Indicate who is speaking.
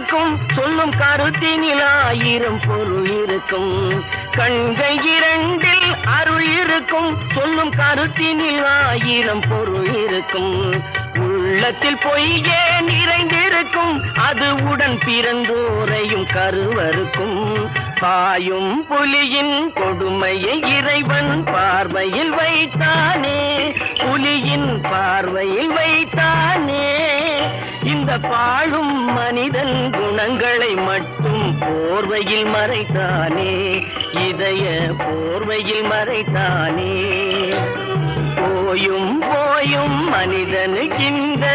Speaker 1: இருக்கும். சொல்லும் கருத்தினில் ஆயிரம் பொருள் இருக்கும். கண்கள் இரண்டில் அருள் இருக்கும். சொல்லும் கருத்தினில் ஆயிரம் பொருள் இருக்கும். உள்ளத்தில் பொய்யே நிறைந்திருக்கும்? அது உடன் பிறந்தோரையும் கருவருக்கும் பாயும் புலியின் கொடுமையை இறைவன் பார்வையில் வைத்தானே. புலியின் பார்வையில் வைத்தான் இந்த பாழும் மனிதன் குணங்களை மட்டும் போர்வையில் மறைத்தானே இதய போர்வையில் மறைத்தானே. போயும் போயும் மனிதனுக்கிந்த